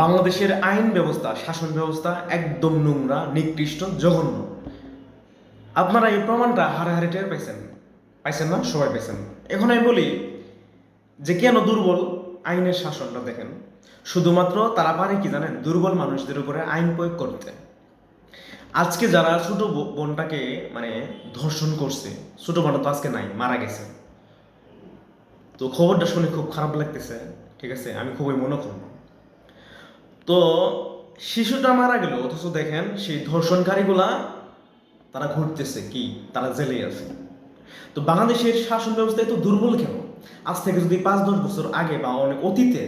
বাংলাদেশের আইন ব্যবস্থা, শাসন ব্যবস্থা একদম নোংরা, নিকৃষ্ট, জঘন্য। আপনারা এই প্রমাণটা হারে টের পাইছেন। পাইছেন না? সবাই পাইছেন। এখন আমি বলি যে কেন দুর্বল আইনের শাসনটা দেখেন? শুধুমাত্র তারা পারে কি জানেন? দুর্বল মানুষদের উপরে আইন প্রয়োগ করতে। আজকে যারা ছোট বোনটাকে মানে ধর্ষণ করছে, ছোট বোন তো আজকে নাই, মারা গেছে। তো খবরটা শুনে খুব খারাপ লাগতেছে, ঠিক আছে? আমি খুবই মনোক্ষণ তো শিশুটা মারা গেল, অথচ দেখেন সেই ধর্ষণকারীগুলা তারা ঘুরতেছে কি? তারা জেলে আছে। তো বাংলাদেশের শাসন ব্যবস্থা এত দুর্বল কেন? আজ থেকে যদি পাঁচ, দশ বছর আগে বা অনেক অতীতে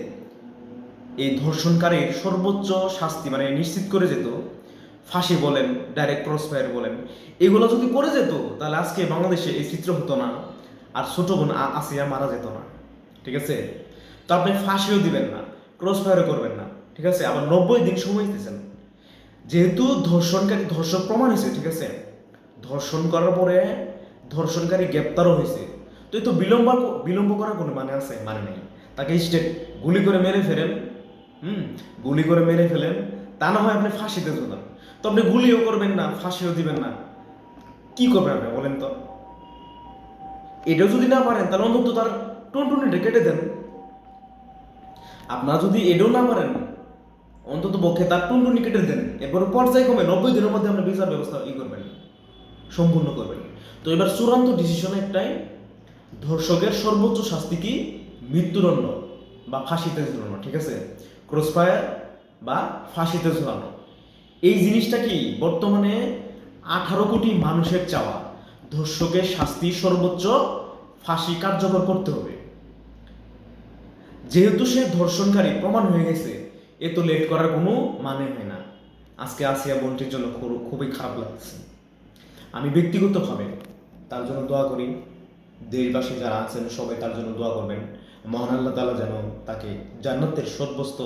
এই ধর্ষণকারীর সর্বোচ্চ শাস্তি মানে নিশ্চিত করে যেত, ফাঁসি বলেন, ডাইরেক্ট ক্রস ফায়ার বলেন, এগুলো যদি করে যেত, তাহলে আজকে বাংলাদেশে এই চিত্র হতো না, আর ছোট বোন আসিয়া মারা যেত না। ঠিক আছে? তো আপনি ফাঁসিও দিবেন না ক্রস ফায়ারও করবেন না। ঠিক আছে? আবার নব্বই দিন সময় দিতেছেন যেহেতু ধর্ষণকারী, ধর্ষক প্রমাণ হয়েছে, ঠিক আছে? ধর্ষণ করার পরে ধর্ষণকারী গ্রেপ্তারও হয়েছে। তো এই তো বিলম্ব বিলম্ব করার কোনো মানে আছে? মানে নেই। তাকে স্টেট গুলি করে মেরে ফেলেন। হুম? গুলি করে মেরে ফেলেন। তা না হয় আপনি ফাঁসিতে ঝুলান তো আপনি গুলিও করবেন না, ফাঁসিও দিবেন না। কি করবেন আপনি বলেন তো? এটাও যদি না পারেন, তাহলে অন্তত তার টুনটুনিটা কেটে দেন। আপনারা যদি এটাও না পারেন অন্তত পক্ষে তার টুনটুনি কেটে দেন। এরপর পর্যায়ক্রমে নব্বই দিনের মধ্যে আপনি বিচার ব্যবস্থা ই করবেন, সম্পূর্ণ করবেন। তো এবার চূড়ান্ত ডিসিশন একটাই, ধর্ষকের সর্বোচ্চ শাস্তি কি? মৃত্যুদণ্ড বা ফাঁসিতে ঝুলানো, ঠিক আছে? ক্রস ফায়ার বা ফাঁসিতে ঝুলানো। এই জিনিসটা কি? বর্তমানে আঠারো কোটি মানুষের চাওয়া। ধর্ষকের শাস্তি সর্বোচ্চ, ফাঁসি কার্যকর করতে হবে। যেহেতু সে ধর্ষণকারী, প্রমাণ হয়ে গেছে। এ তো লেট করার কোনো মানে হয় না। আজকে আসিয়া বোনটির জন্য খুব- খুবই খারাপ লাগছে। আমি ব্যক্তিগতভাবে তার জন্য দোয়া করি। দেশবাসী যারা আছেন, সবাই তার জন্য দোয়া করবেন। মহান আল্লাহ তালা যেন তাকে জান্নাতের সর্বোচ্চ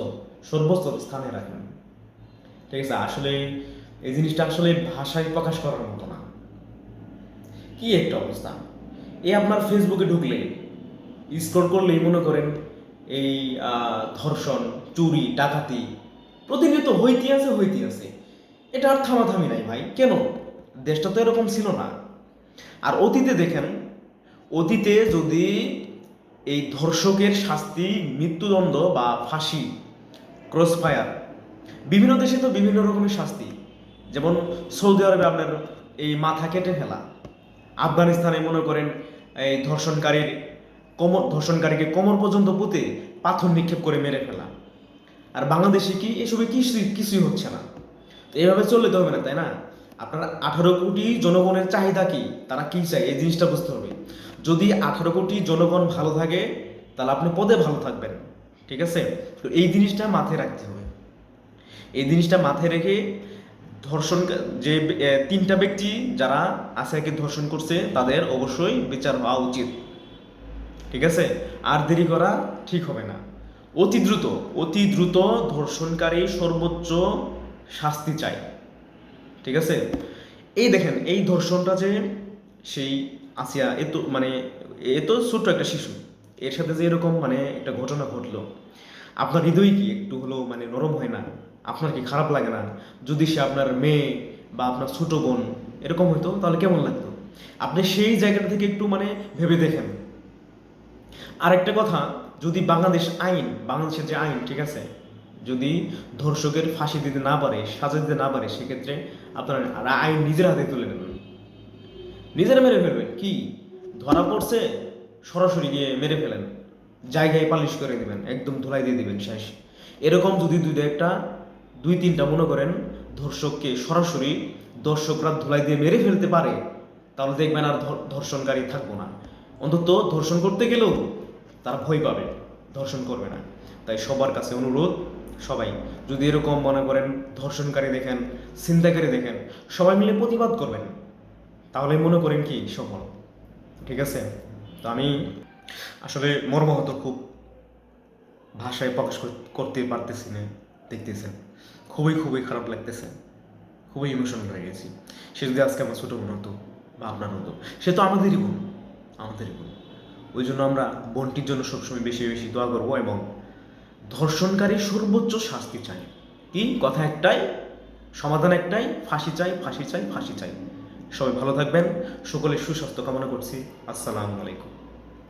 সর্বোচ্চ স্থানে রাখেন। ঠিক আছে, আসলে এই জিনিসটা আসলে ভাষায় প্রকাশ করার মতো না। কি একটা অবস্থা। এ আপনার ফেসবুকে ঢুকলে স্ক্রল করলেই মনে করেন এই ধর্ষণ, চুরি, ডাকাতি, প্রতিনিয়ত হইতে আছে হইতে আছে। এটা আর থামাথামি নাই ভাই। কেন? দেশটা তো এরকম ছিল না। আর অতীতে দেখেন, অতীতে যদি এই ধর্ষকের শাস্তি, মৃত্যুদণ্ড বা ফাঁসি ক্রস ফায়ার বিভিন্ন দেশে তো বিভিন্ন রকমের শাস্তি। যেমন সৌদি আরবে আপনার এই মাথা কেটে ফেলা। আফগানিস্তানে মনে করেন, এই ধর্ষণকারীর কোমর, ধর্ষণকারীকে কোমর পর্যন্ত পুঁতে পাথর নিক্ষেপ করে মেরে ফেলা। আর বাংলাদেশে কি এসবে কিছুই কিছুই হচ্ছে না? তো এইভাবে চললে তো হবে না, তাই না? আপনার আঠারো কোটি জনগণের চাহিদা কি? তারা কি চায়? এই জিনিসটা বুঝতে হবে। যদি আঠারো কোটি জনগণ ভালো থাকে, তাহলে আপনি পদে ভালো থাকবেন, ঠিক আছে? তো এই জিনিসটা মাথায় রাখতে হবে। এই জিনিসটা মাথায় রেখে ধর্ষণ, যে তিনটা ব্যক্তি যারা আসাইকে ধর্ষণ করছে, তাদের অবশ্যই বিচার হওয়া উচিত। ঠিক আছে? আর দেরি করা ঠিক হবে না। অতি দ্রুত অতি দ্রুত ধর্ষণকারী সর্বোচ্চ শাস্তি চাই। ঠিক আছে? এই দেখেন, এই ধর্ষণটা যে সেই আসিয়া, এ তো মানে এ তো ছোট্ট একটা শিশু। এর সাথে যে এরকম মানে একটা ঘটনা ঘটলো, আপনার হৃদয় কি একটু হলেও মানে নরম হয় না? আপনার কি খারাপ লাগে না? যদি সে আপনার মেয়ে বা আপনার ছোট বোন এরকম হতো তাহলে কেমন লাগতো? আপনি সেই জায়গাটা থেকে একটু মানে ভেবে দেখেন। আরেকটা কথা, যদি বাংলাদেশ আইন, বাংলাদেশের যে আইন, ঠিক আছে, যদি ধর্ষকের ফাঁসি দিতে না পারে, সাজা দিতে না পারে, সেক্ষেত্রে আপনারা আইন নিজের হাতে তুলে নেবেন নিজেরা মেরে ফেলবেন। কি? ধরা পড়ছে, সরাসরি গিয়ে মেরে ফেলেন। জায়গায় পালিশ করে দিবেন, একদম ধুলাই দিয়ে দিবেন, শেষ। এরকম যদি দুই একটা, দুই তিনটা মনে করেন, ধর্ষককে সরাসরি দর্শকরা ধুলাই দিয়ে মেরে ফেলতে পারে, তাহলে দেখবেন আর ধর্ষণকারী থাকব না। অন্তত ধর্ষণ করতে গেলেও তারা ভয় পাবে, ধর্ষণ করবে না। তাই সবার কাছে অনুরোধ, সবাই যদি এরকম মনে করেন ধর্ষণকারী দেখেন চিন্তাকারী দেখেন, সবাই মিলে প্রতিবাদ করবেন, তাহলে মনে করেন কি সফল। ঠিক আছে? তো আমি আসলে মর্মাহত খুব ভাষায় প্রকাশ করতে পারতেছি না, দেখতেছেন। খুবই খুবই খারাপ লাগতেছে, খুবই ইমোশনাল হয়ে গেছি। সে যদি আজকে আমার ছোটো বোন হতো বা আপনার হতো, সে তো আমাদেরই বোন। আমাদেরই গুণ ওই জন্য আমরা বোনটির জন্য সবসময় বেশি বেশি দোয়া করব এবং ধর্ষণকারী সর্বোচ্চ শাস্তি চাই। কি কথা একটাই, সমাধান একটাই, ফাঁসি চাই ফাঁসি চাই ফাঁসি চাই। সবাই ভালো থাকবেন। সকলের সুস্বাস্থ্য কামনা করছি। আসসালামু আলাইকুম।